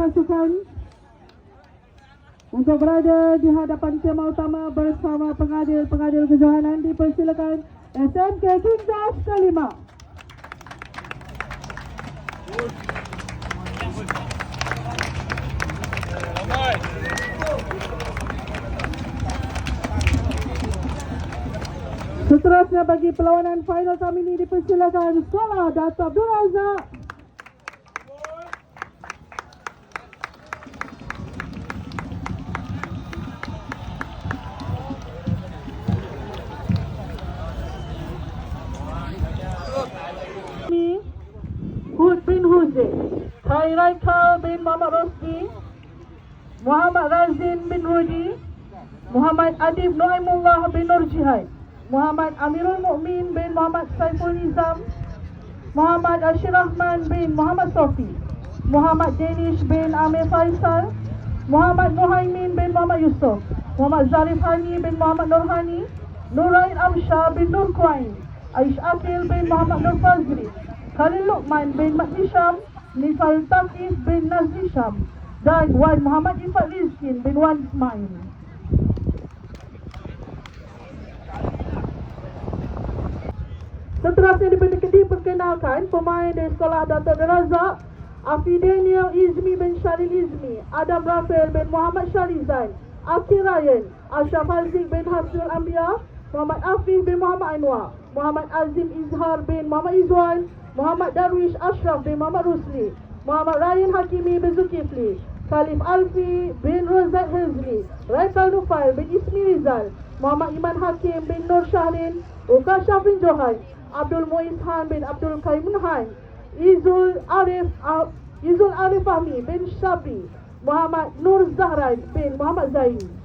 pasukan untuk berada di hadapan kemah utama bersama pengadil-pengadil kejohanan dipersilakan SMK King Dash kelima. Seterusnya bagi perlawanan final kami ini dipersilakan Sekolah Dato' Abdul Razak bin Huzi, Khairaikal bin Muhammad Rosdi, Muhammad Razin bin Rudi, Muhammad Adib Noaimullah bin Nur Jihad, Muhammad Amirul Mukmin bin Muhammad Saiful Nizam, Muhammad Ashir Rahman bin Muhammad Sofi, Muhammad Danish bin Amir Faisal, Muhammad Muhaimin bin Muhammad Yusof, Muhammad Zarif Hani bin Muhammad Nurhani, Nurain Amshah bin Nur Kuain, Aish Akil bin Muhammad Nur Fazli, Khalil Luqman bin Mat Hisham, Nifal Tafif bin Nazri Sham, dan Wan Muhammad Ifat Rizkin bin Wan Ismail. Seterusnya diper- diperkenalkan pemain dari sekolah Razak Afi Daniel Izmi bin Syaril Izmi Adam Rafael bin Muhammad Syarizan Akil Ryan Ashraf Haziq bin Hafzul Anbiya Muhammad Afif bin Muhammad Anwar Muhammad Azim Izhar bin Muhammad Izwan Muhammad Darwish Ashraf bin Muhammad Rusli Muhammad Ryan Hakimi bin Zulkifli Khalif Alfi bin Rozak Hezli Raifal Nufail bin Ismi Rizal Muhammad Iman Hakim bin Nur Shahrin Uka Syafin Johan Abdul Muiz Han bin Abdul Kaimun Han Izul Arif Izul Arif Fahmi bin Shabri Muhammad Nur Zahran bin Muhammad Zaini